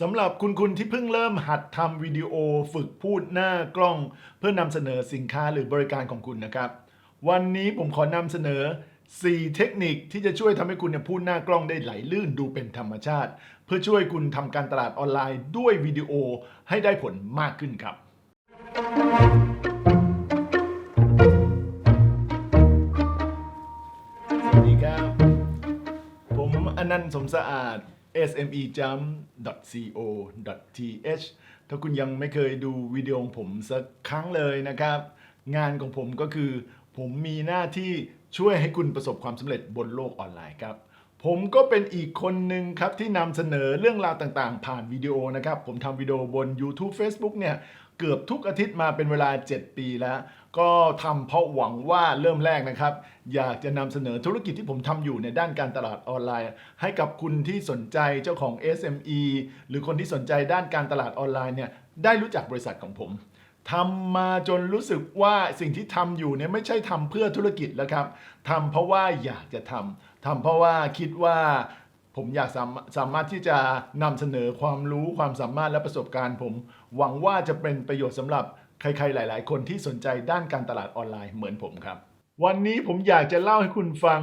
สำหรับคุณคุณที่เพิ่งเริ่มหัดทำวิดีโอฝึกพูดหน้ากล้อง เพื่อนำเสนอสินค้าหรือบริการของคุณนะครับ วันนี้ผมขอนำเสนอ 4 เทคนิคที่จะช่วยทำให้คุณเนี่ยพูดหน้ากล้องได้ไหลลื่นดูเป็นธรรมชาติ เพื่อช่วยคุณทำการตลาดออนไลน์ด้วยวิดีโอให้ได้ผลมากขึ้นครับ สวัสดีครับ ผมอนันต์สมสะอาด smejump.co.th ถ้าคุณยังไม่เคยดูวิดีโอของผมสักครั้งเลยนะครับ งานของผมก็คือ ผมมีหน้าที่ช่วยให้คุณประสบความสำเร็จบนโลกออนไลน์ครับผมก็เป็นอีกคนหนึ่งครับที่นำเสนอเรื่องราวต่างๆ ผ่านวิดีโอนะครับ ผมทำวิดีโอบน YouTube Facebook เนี่ย เกือบทุกอาทิตย์มาเป็นเวลา 7 ปีแล้ว ก็ทำเพราะหวังว่าเริ่มแรกนะครับ อยากจะนำเสนอธุรกิจที่ผมทำอยู่ในด้านการตลาดออนไลน์ ให้กับคุณที่สนใจเจ้าของ SME หรือคนที่สนใจด้านการตลาดออนไลน์เนี่ยได้รู้จักบริษัทของผมทำมาจนรู้สึกว่าสิ่งที่ทำอยู่เนี่ยไม่ใช่ทำเพื่อธุรกิจแล้วครับทำเพราะว่าอยากจะทำทำเพราะว่าคิดว่า ผมอยากสามสามารถที่จะนำเสนอความรู้ความสามารถและประสบการณ์ผม หวังว่าจะเป็นประโยชน์สำหรับใครๆหลาย ๆ คนที่สนใจด้านการตลาดออนไลน์เหมือนผมครับ วันนี้ผมอยากจะเล่าให้คุณฟัง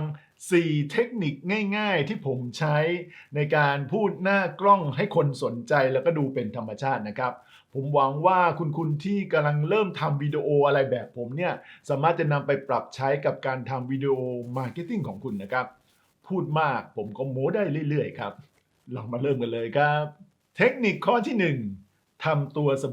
4 เทคนิคง่าย ๆ ที่ผมใช้ในการพูดหน้ากล้องให้คนสนใจแล้วก็ดูเป็นธรรมชาตินะครับผมหวังว่าคุณคุณที่กำลังเริ่มทำวิดีโออะไรแบบผมเนี่ย สามารถจะนำไปปรับใช้กับการทำวิดีโอมาร์เก็ตติ้งของคุณนะครับ พูดมากผมก็โม้ได้เรื่อยๆครับลองมาเริ่มกันเลยครับ เทคนิคข้อที่ 1ทำตัวส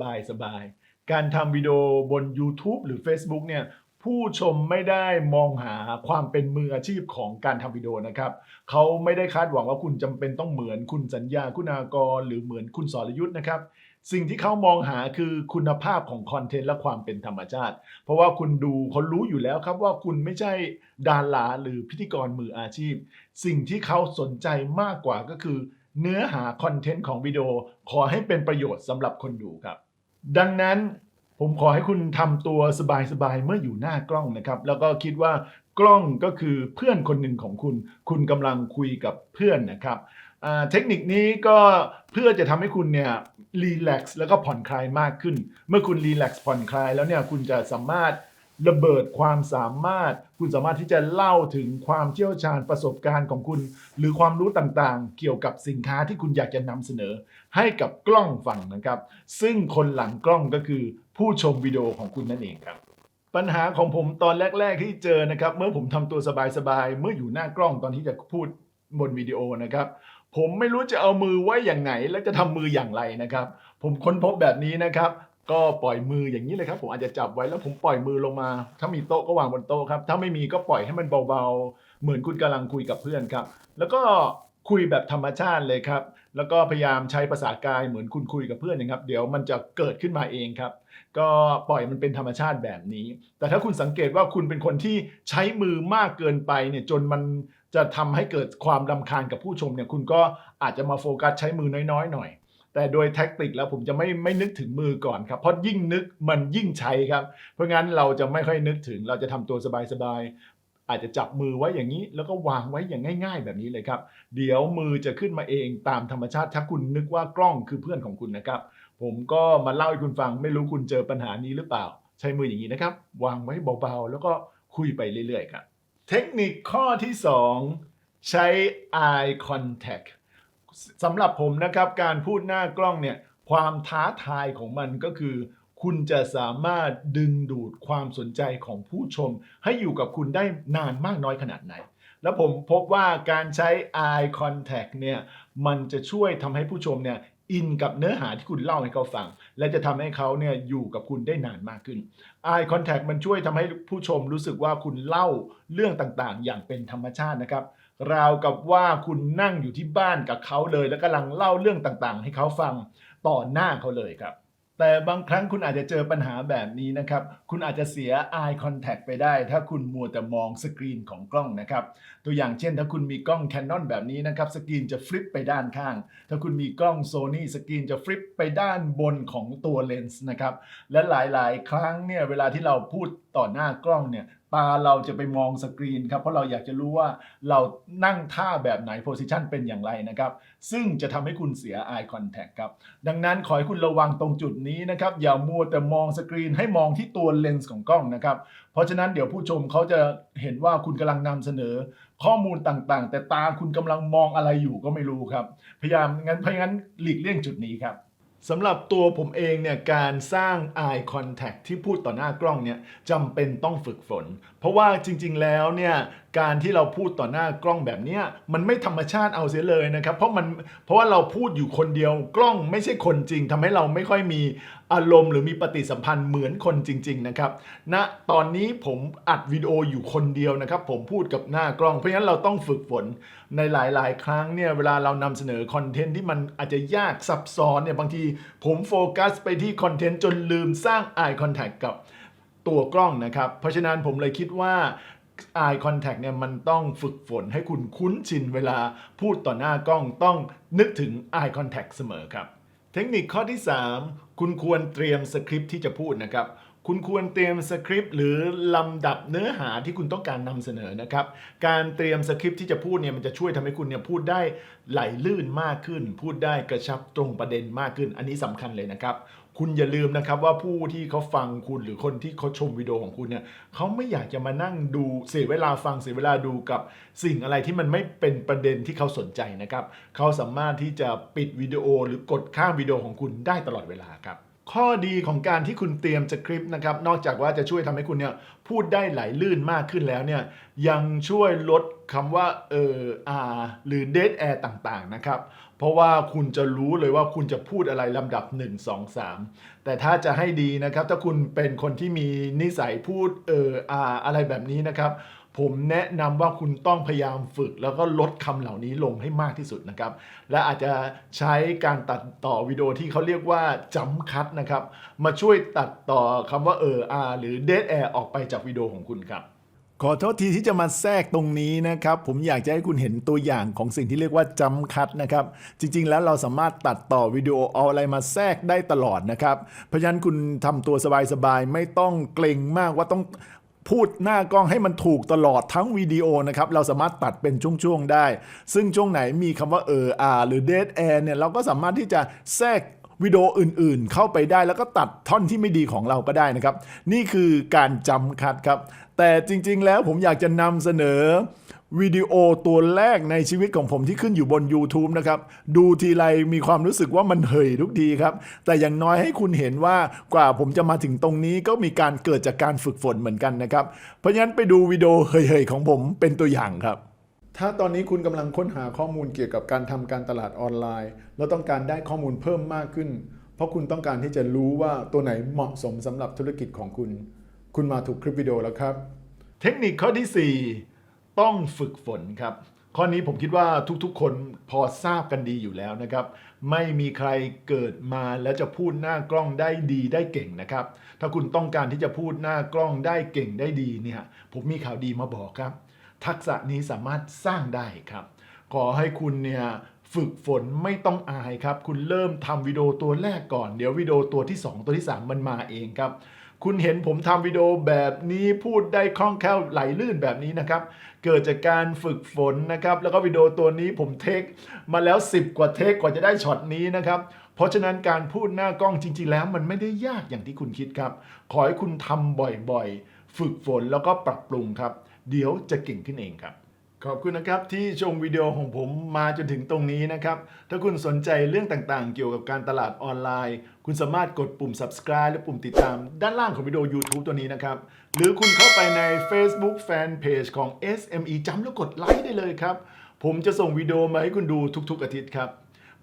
บายๆ การทำวิดีโอบน YouTube หรือ Facebook เนี่ยผู้ชมไม่ได้มองหาความเป็นมืออาชีพของการทำวิดีโอนะครับ เขาไม่ได้คาดหวังว่าคุณจำเป็นต้องเหมือนคุณสัญญาคุณากร หรือเหมือนคุณสรยุทธ์นะครับ สิ่งที่เขามองหาคือคุณภาพของคอนเทนต์และความเป็นธรรมชาติ เพราะว่าคุณดูเขารู้อยู่แล้วครับว่าคุณไม่ใช่ดาราหรือพิธีกรมืออาชีพ สิ่งที่เขาสนใจมากกว่าก็คือ เนื้อหาคอนเทนต์ของวิดีโอขอให้เป็นประโยชน์สำหรับคนดูครับ ดังนั้นผมขอให้คุณทำตัวสบายๆเมื่ออยู่หน้ากล้องนะครับ แล้วก็คิดว่ากล้องก็คือเพื่อนคนหนึ่งของคุณ คุณกำลังคุยกับเพื่อนนะครับ เทคนิคนี้ก็เพื่อจะทำให้คุณเนี่ยรีแลกซ์แล้วก็ผ่อนคลายมากขึ้น เมื่อคุณรีแลกซ์ผ่อนคลายแล้วเนี่ยคุณจะสามารถระเบิดความสามารถ คุณสามารถที่จะเล่าถึงความเชี่ยวชาญประสบการณ์ของคุณ หรือความรู้ต่างๆ เกี่ยวกับสินค้าที่คุณอยากจะนำเสนอ ให้กับกล้องฟังนะครับ ซึ่งคนหลังกล้องก็คือผู้ชมวิดีโอของคุณนั่นเองครับ ปัญหาของผมตอนแรก ๆ ที่เจอนะครับ เมื่อผมทำตัวสบายๆเมื่ออยู่หน้ากล้องตอนที่จะพูดบนวิดีโอนะครับ ผมไม่รู้จะเอามือไว้อย่างไหน และจะทำมืออย่างไรนะครับ ผมค้นพบแบบนี้นะครับ ก็ปล่อยมืออย่างนี้เลยครับ ผมอาจจะจับไว้แล้วผมปล่อยมือลงมา ถ้ามีโต๊ะก็วางบนโต๊ะครับ ถ้าไม่มีก็ปล่อยให้มันเบาๆ เหมือนคุณกำลังคุยกับเพื่อนครับ แล้วก็คุยแบบธรรมชาติเลยครับ แล้วก็พยายามใช้ภาษากายเหมือนคุณคุยกับเพื่อนนะครับ เดี๋ยวมันจะเกิดขึ้นมาเองครับ ก็ปล่อยมันเป็นธรรมชาติแบบนี้ แต่ถ้าคุณสังเกตว่าคุณเป็นคนที่ใช้มือมากเกินไปเนี่ยจนมันจะทำให้เกิดความรำคาญกับผู้ชมเนี่ยคุณก็อาจจะมาโฟกัสใช้มือน้อยๆหน่อยแต่โดยแท็กติกแล้วผมจะไม่ไม่นึกถึงมือก่อนครับ เพราะยิ่งนึกมันยิ่งใช้ครับ เพราะงั้นเราจะไม่ค่อยนึกถึงเราจะทำตัวสบายๆอาจจะจับมือไว้อย่างนี้ แล้วก็วางไว้อย่างง่าย ๆ แบบนี้เลยครับ เดี๋ยวมือจะขึ้นมาเองตามธรรมชาติถ้าคุณนึกว่ากล้องคือเพื่อนของคุณนะครับ ผมก็มาเล่าให้คุณฟัง ไม่รู้คุณเจอปัญหานี้หรือเปล่า ใช้มืออย่างนี้นะครับ วางไว้เบาๆ แล้วก็คุยไปเรื่อยๆครับ เทคนิคข้อที่ 2 ใช้ eye contact สำหรับผมนะครับการพูดหน้ากล้องเนี่ยความท้าทายของมันก็คือ คุณจะสามารถดึงดูดความสนใจของผู้ชม ให้อยู่กับคุณได้นานมากน้อยขนาดไหน แล้วผมพบว่าการใช้ eye contact เนี่ยมันจะช่วยทำให้ผู้ชมเนี่ย อินกับเนื้อหาที่คุณเล่าให้เขาฟัง และจะทำให้เขาเนี่ยอยู่กับคุณได้นานมากขึ้น eye contact มันช่วยทำให้ผู้ชมรู้สึกว่าคุณเล่าเรื่องต่างๆ อย่างเป็นธรรมชาตินะครับราวกับว่าคุณนั่งอยู่ที่บ้านกับเขาเลย แล้วกำลังเล่าเรื่องต่างๆ ให้เขาฟังต่อหน้าเขาเลยครับ แต่บางครั้งคุณอาจจะเจอปัญหาแบบนี้นะครับ คุณอาจจะเสีย eye contact ไปได้ ถ้าคุณมัวแต่มองสกรีนของกล้องนะครับ ตัวอย่างเช่น ถ้าคุณมีกล้อง Canon แบบนี้นะครับ สกรีนจะฟลิปไปด้านข้าง ถ้าคุณมีกล้อง Sony สกรีนจะฟลิปไปด้านบนของตัวเลนส์นะครับ และหลายๆ ครั้งเนี่ย เวลาที่เราพูดต่อหน้ากล้องเนี่ย ตาเราจะไปมองสกรีนครับเพราะเราอยากจะรู้ว่าเรานั่งท่าแบบไหนโพสิชันเป็นอย่างไรนะครับ ซึ่งจะทำให้คุณเสีย eye contact ครับ ดังนั้นขอให้คุณระวังตรงจุดนี้นะครับ อย่ามัวแต่มองสกรีนให้มองที่ตัวเลนส์ของกล้องนะครับ เพราะฉะนั้นเดี๋ยวผู้ชมเขาจะเห็นว่าคุณกำลังนำเสนอข้อมูลต่างๆ แต่ตาคุณกำลังมองอะไรอยู่ก็ไม่รู้ครับ พยายามงั้นเพราะงั้นหลีกเลี่ยงจุดนี้ครับ สำหรับตัวผมเองเนี่ยการสร้าง eye contact ที่พูดต่อหน้ากล้องเนี่ยจำเป็นต้องฝึกฝน เพราะว่าจริงๆแล้วเนี่ยการที่เราพูดต่อหน้ากล้องแบบนี้มันไม่ธรรมชาติเอาเสียเลยนะครับ เพราะมันเพราะว่าเราพูดอยู่คนเดียวกล้องไม่ใช่คนจริงทำให้เราไม่ค่อยมีอารมณ์หรือมีปฏิสัมพันธ์เหมือนคนจริง ๆ นะครับณตอนนี้ผมอัดวิดีโออยู่คนเดียวนะครับ ผมพูดกับหน้ากล้อง เพราะฉะนั้นเราต้องฝึกฝนในหลายๆ ครั้งเนี่ยเวลาเรานำเสนอคอนเทนต์ที่มันอาจจะยากซับซ้อนเนี่ยบางทีผมโฟกัสไปที่คอนเทนต์จนลืมสร้าง eye contact กับตัวกล้องนะครับ เพราะฉะนั้นผมเลยคิดว่า eye contact เนี่ยมันต้องฝึกฝนให้คุณคุ้นชินเวลาพูดต่อหน้ากล้องต้องนึกถึง eye contact เสมอครับ เทคนิคข้อที่ 3 คุณควรเตรียมสคริปต์ที่จะพูดนะครับคุณควรเตรียมสคริปต์หรือลำดับเนื้อหาที่คุณต้องการนำเสนอนะครับ การเตรียมสคริปต์ที่จะพูดเนี่ยมันจะช่วยทำให้คุณเนี่ยพูดได้ไหลลื่นมากขึ้น พูดได้กระชับตรงประเด็นมากขึ้น อันนี้สำคัญเลยนะครับ คุณอย่าลืมนะครับว่าผู้ที่เขาฟังคุณหรือคนที่เขาชมวิดีโอของคุณเนี่ยเขาไม่อยากจะมานั่งดูเสียเวลาฟังเสียเวลาดูกับสิ่งอะไรที่มันไม่เป็นประเด็นที่เขาสนใจนะครับเขาสามารถที่จะปิดวิดีโอหรือกดข้ามวิดีโอของคุณได้ตลอดเวลาครับ ข้อดีของการที่คุณเตรียมสคริปต์นะครับ นอกจากว่าจะช่วยทำให้คุณเนี่ยพูดได้ไหลลื่นมากขึ้นแล้วเนี่ยยังช่วยลดคำว่าเอออาหรือ dead air ต่างๆนะครับ เพราะว่าคุณจะรู้เลยว่าคุณจะพูดอะไรลำดับ 1 2 3 แต่ถ้าจะให้ดีนะครับ ถ้าคุณเป็นคนที่มีนิสัยพูดเอออาอะไรแบบนี้นะครับ ผมแนะนำว่าคุณต้องพยายามฝึก แล้วก็ลดคำเหล่านี้ลงให้มากที่สุดนะครับ และอาจจะใช้การตัดต่อวิดีโอที่เขาเรียกว่าจัมคัดนะครับ มาช่วยตัดต่อคำว่าเอออาหรือ dead air ออกไปจากวิดีโอของคุณครับขอโทษทีที่จะมาแทรกตรงนี้นะครับ ผมอยากจะให้คุณเห็นตัวอย่างของสิ่งที่เรียกว่าจัมคัดนะครับ จริง ๆ แล้วเราสามารถตัดต่อวิดีโอเอาอะไรมาแทรกได้ตลอดนะครับ เพราะฉะนั้นคุณทำตัวสบายๆ ไม่ต้องเกรงมากว่าต้อง พูดหน้ากล้องให้มันถูกตลอดทั้งวิดีโอนะครับ เราสามารถตัดเป็นช่วงๆได้ ซึ่งช่วงไหนมีคำว่าเอออาหรือเดทแอร์เนี่ยเราก็สามารถที่จะแทรกวิดีโออื่นๆ เข้าไปได้แล้วก็ตัดท่อนที่ไม่ดีของเราก็ได้นะครับ นี่คือการจำคัดครับ แต่จริงๆแล้วผมอยากจะนำเสนอ วิดีโอตัวแรกในชีวิตของผมที่ขึ้นอยู่บน YouTube นะครับ ดูทีไรมีความรู้สึกว่ามันเหยทุกทีครับ แต่อย่างน้อยให้คุณเห็นว่ากว่าผมจะมาถึงตรงนี้ก็มีการเกิดจากการฝึกฝนเหมือนกันนะครับ เพราะฉะนั้นไปดูวิดีโอเหยๆของผมเป็นตัวอย่างครับ ถ้าตอนนี้คุณกำลังค้นหาข้อมูลเกี่ยวกับการทำการตลาดออนไลน์ แล้วต้องการได้ข้อมูลเพิ่มมากขึ้น เพราะคุณต้องการที่จะรู้ว่าตัวไหนเหมาะสมสำหรับธุรกิจของคุณ คุณมาถูกคลิปวิดีโอแล้วครับ เทคนิคข้อที่ 4 ต้องฝึกฝนครับ ข้อนี้ผมคิดว่าทุกๆ คนพอทราบกันดีอยู่แล้วนะครับ ไม่มีใครเกิดมาแล้วจะพูดหน้ากล้องได้ดีได้เก่งนะครับ ถ้าคุณต้องการที่จะพูดหน้ากล้องได้เก่งได้ดีเนี่ยผมมีข่าวดีมาบอกครับ ทักษะนี้สามารถสร้างได้ครับ ขอให้คุณเนี่ยฝึกฝนไม่ต้องอายครับ คุณเริ่มทำวิดีโอตัวแรกก่อน เดี๋ยววิดีโอตัวที่ 2 ตัวที่ 3 มันมาเองครับ คุณเห็นผมทำวิดีโอแบบนี้พูดได้คล่องแคล่วไหลลื่นแบบนี้นะครับ เกิดจากการฝึกฝนนะครับ แล้วก็วิดีโอตัวนี้ผมเทคมาแล้ว 10 กว่าเทคกว่าจะได้ช็อตนี้นะครับ เพราะฉะนั้นการพูดหน้ากล้องจริง ๆ แล้วมันไม่ได้ยากอย่างที่คุณคิดครับ ขอให้คุณทำบ่อยๆ ฝึกฝนแล้วก็ปรับปรุงครับ เดี๋ยวจะเก่งขึ้นเองครับ ขอบคุณนะครับที่ชมวิดีโอของผมมาจนถึงตรงนี้นะครับ ถ้าคุณสนใจเรื่องต่างๆ เกี่ยวกับการตลาดออนไลน์ คุณสามารถกดปุ่ม subscribe หรือปุ่มติดตามด้านล่างของวิดีโอ YouTube ตัวนี้นะครับ หรือคุณเข้าไปใน Facebook Fanpage ของ SME จำแล้วกดไลค์ได้เลยครับ ผมจะส่งวิดีโอมาให้คุณดูทุกๆอาทิตย์ครับ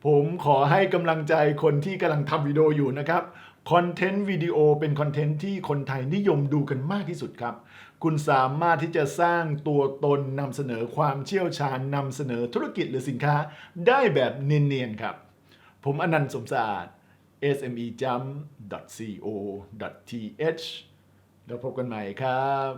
ผมขอให้กำลังใจคนที่กำลังทำวิดีโออยู่นะครับ คอนเทนต์วิดีโอเป็นคอนเทนต์ที่คนไทยนิยมดูกันมากที่สุดครับ คุณสามารถที่จะสร้างตัวตนนำเสนอความเชี่ยวชาญนำเสนอธุรกิจหรือสินค้าได้แบบเนียนๆครับ ผมอนันต์สมสะอาด smejump.co.th แล้วพบกันใหม่ครับ